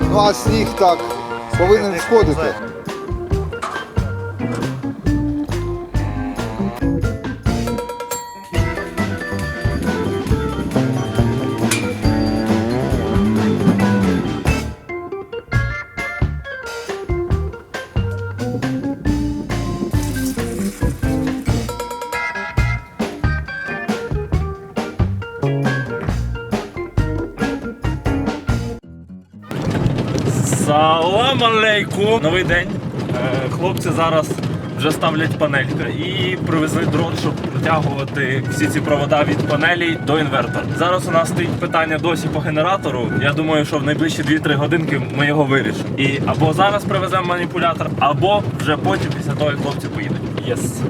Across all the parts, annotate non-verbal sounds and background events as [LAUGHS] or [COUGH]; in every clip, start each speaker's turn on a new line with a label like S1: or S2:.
S1: Ну а сніг так повинен сходити.
S2: Салам алейкум! Новий день. Е, Хлопці зараз вже ставлять панелька і привезли дрон, щоб протягувати всі ці провода від панелі до інвертора. Зараз у нас стоїть питання досі по генератору. Я думаю, що в найближчі 2-3 годинки ми його вирішимо. І або зараз привеземо маніпулятор, або вже потім, після того, як хлопці поїдуть. Єс.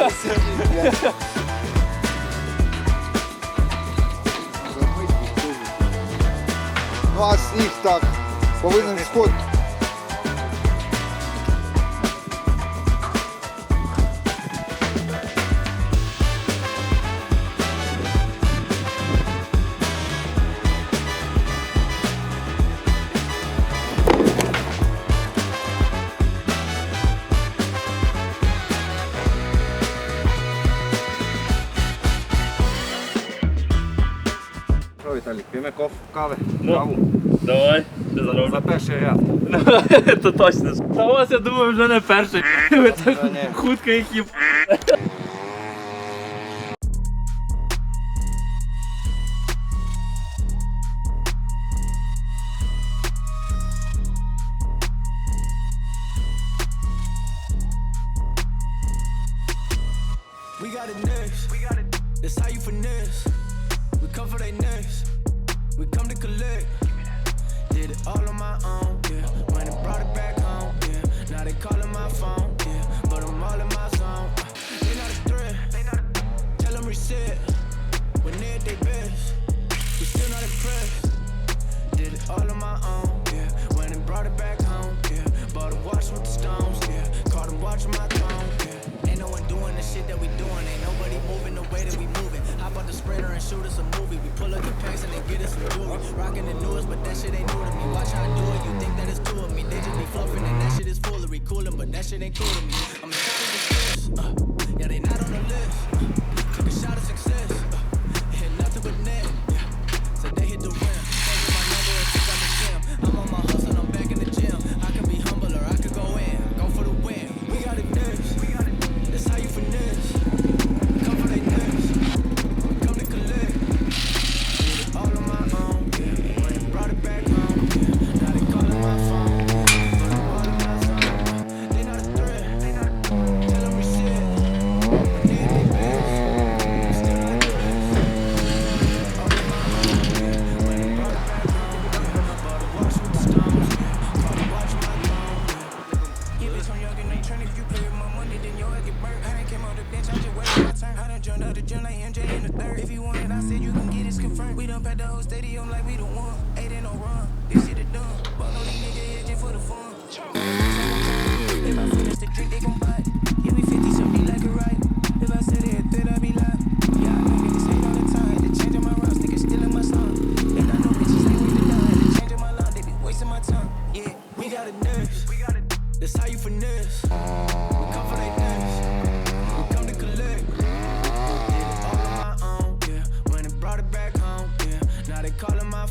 S1: Ну а сніг так повинен сходити.
S3: Що, Віталік, п'ємо коф, кави,
S2: Ну.
S3: каву
S2: Давай, ти
S3: за перший ряд.
S2: Це точно. Та ось я думаю, вже не перший. Ви так
S3: Та ні.
S2: хутко їх їб.
S4: We got it next. We got it. That's how you finesse. We come for they next. We come to collect. Did it all on my own, yeah. When it brought it back home, yeah. Now they calling my phone, yeah. But I'm all in my zone. Uh, They not a threat. Tell them reset. When they at their best. We still not impressed. Did it all on my own, yeah. When it brought it back home, yeah. Bought a watch with the stones, yeah. Caught them watching my throne, yeah. Ain't no one doing the shit that we doing. Ain't nobody moving the way that we moving. Hop out the spreader and shoot us a movie. We pull up the packs and they get us some jewelry. Rocking the newest, but that shit ain't new to me. Watch how I do it. You think that it's two of me? They just be fluffing and that shit is foolery. Coolin', but that shit ain't cool to me. I'm sick of this. Uh, yeah, they not on the list. Took a shot of success. Confirmed. We done packed the whole stadium like we the one. Ain't in no run. This shit is done. But no, these niggas here just for the fun. If I finish the drink, they gon' buy it. Give me 50, so me like it right. If I said it, then I be lying. Yeah, I know niggas hate all the time. They changing my routes, niggas stealing my song. And I know bitches ain't with the line. They changing my line, they be wasting my time. Yeah, we got got it. That's how you finesse. We come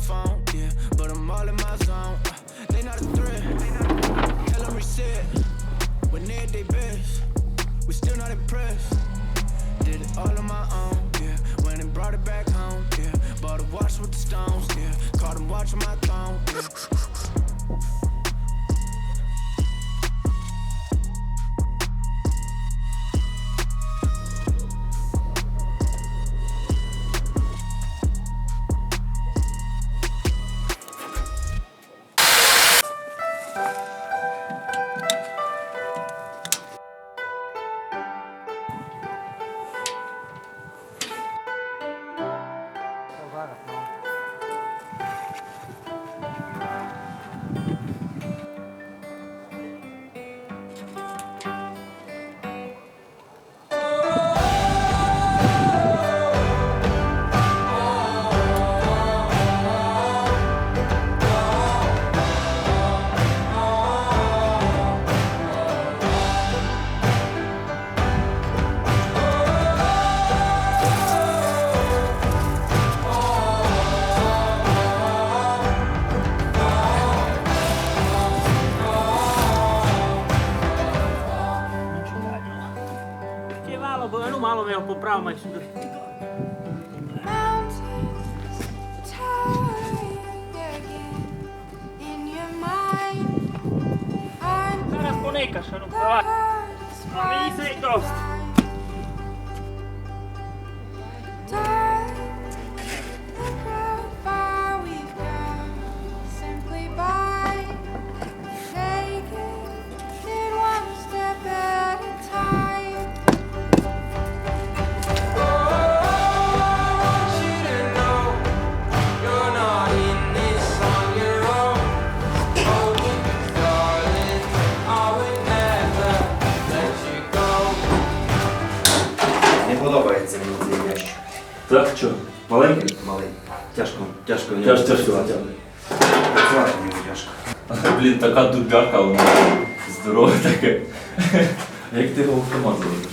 S4: phone, yeah. But I'm all in my zone. Uh, they not a
S5: threat. Tell them reset. When they at their best, we
S6: still not impressed. Did it all on
S5: my own, yeah. Went
S6: and
S5: brought
S6: it
S5: back
S6: home,
S5: yeah.
S6: Bought
S5: a
S6: watch with the stones, yeah. Caught them watching my phone, yeah. malo, eu não malo mesmo,
S3: comprava, mas... Teraz não szanowni. Mamy i sobie dost.
S2: Так, що? Маленький?
S3: Малий. Тяжко, тяжко в
S2: Тяжко, тяжко.
S3: працювати. В тяжко.
S2: Блін, така дубяка вона здорова таке. Як ти його автомат зробиш?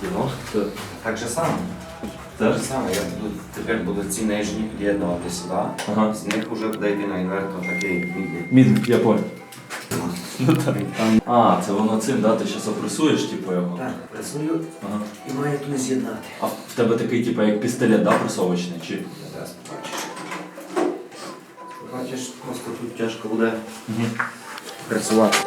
S2: Кіно?
S3: Так же само.
S2: Так?
S3: Так же само. Я буду, тепер буду ці нижні під'єднувати сюди.
S2: Ага.
S3: З них вже буде йти на інвертор такий мідний.
S2: Мід, я понял. Ну так. А, це воно цим, да? Ти зараз опресуєш, типу його.
S3: Так, працюю
S2: Ага.
S3: і маю тут з'єднати.
S2: А в тебе такий, типу, як пістолет, да, пресовочний? Чи?
S3: Зараз побачиш. Бачиш, просто тут тяжко буде працювати.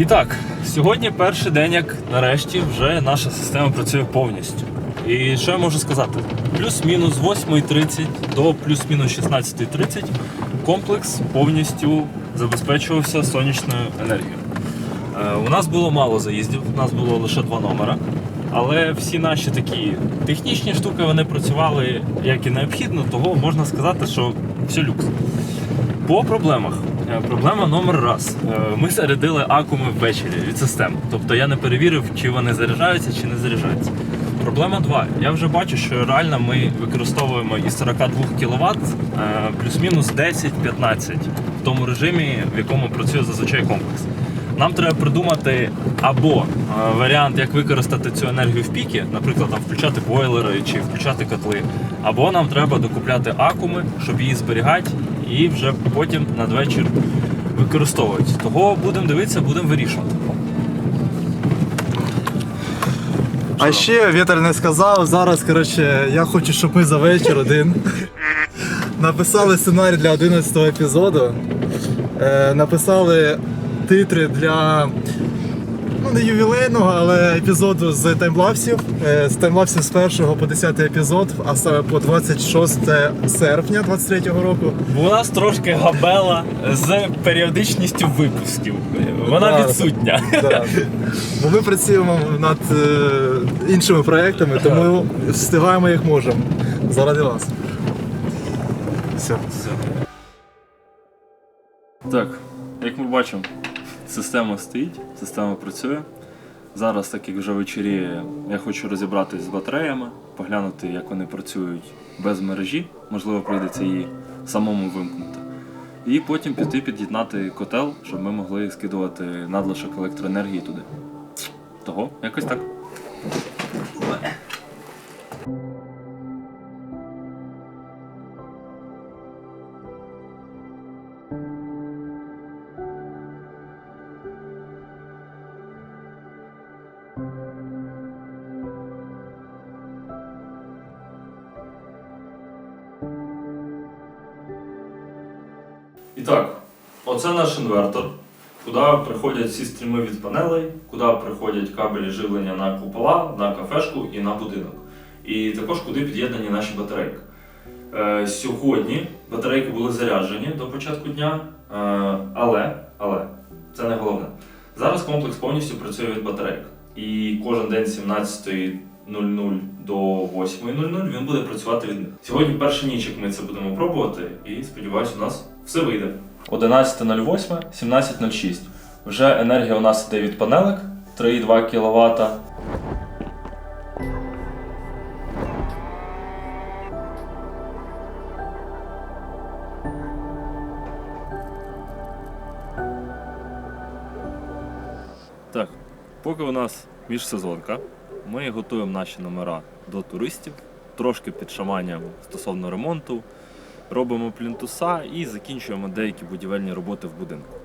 S2: І так, сьогодні перший день, як нарешті вже наша система працює повністю. І що я можу сказати? Плюс-мінус 8.30 до плюс-мінус 16.30 комплекс повністю забезпечувався сонячною енергією. Е, У нас було мало заїздів, у нас було лише два номера. Але всі наші такі технічні штуки вони працювали як і необхідно, того можна сказати, що все люкс. По проблемах. Е, Проблема номер раз. Е, Ми зарядили акуми ввечері від системи. Тобто я не перевірив, чи вони заряджаються, чи не заряджаються. Проблема 2. Я вже бачу, що реально ми використовуємо із 42 кВт плюс-мінус 10-15 в тому режимі, в якому працює зазвичай комплекс. Нам треба придумати або е, варіант, як використати цю енергію в піки, наприклад, там включати бойлери чи включати котли, або нам треба докупляти акуми, щоб її зберігати і вже потім надвечір використовувати. Того будемо дивитися, будемо вирішувати.
S7: А ще вітер не сказав. Зараз, коротше, я хочу, щоб ми за вечір один [LAUGHS] написали сценарій для 11-го епізоду. Е, написали титри для ну, не ювілейного, але епізоду з таймлапсів. Е, з таймлапсів з 1 по 10 епізод, а саме по 26 серпня 23-го року.
S2: У нас трошки габела з періодичністю випусків. Вона
S7: Да.
S2: відсутня.
S7: Да. Бо ми працюємо над е, іншими проектами, тому встигаємо як можемо. Заради вас. Все.
S2: Так, як ми бачимо, система стоїть, система працює. Зараз, так як вже вечоріє, я хочу розібратись з батареями, поглянути, як вони працюють без мережі, можливо, прийдеться її самому вимкнути. І потім піти під'єднати котел, щоб ми могли скидувати надлишок електроенергії туди. Того, якось так. І так, оце наш інвертор, куди приходять всі стріми від панелей, куди приходять кабелі живлення на купола, на кафешку і на будинок. І також куди під'єднані наші батарейки. Е, сьогодні батарейки були заряджені до початку дня, е, але, але це не головне. Зараз комплекс повністю працює від батарейок. І кожен день з 17.00 до 8.00 він буде працювати від них. Сьогодні перший ніч, як ми це будемо пробувати, і сподіваюся, у нас все вийде. 11.08, 17.06. Вже енергія у нас йде від панелек 3,2 кВт. Так, поки у нас міжсезонка, ми готуємо наші номера до туристів, трошки під шаманням стосовно ремонту, робимо плінтуса і закінчуємо деякі будівельні роботи в будинку.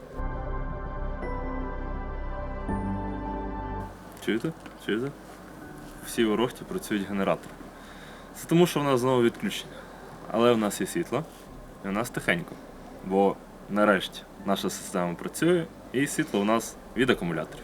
S2: Чуєте? Чуєте? Всі у рохті працюють генератори. Це тому, що в нас знову відключення. Але в нас є світло, і в нас тихенько. Бо нарешті наша система працює, і світло у нас від акумуляторів.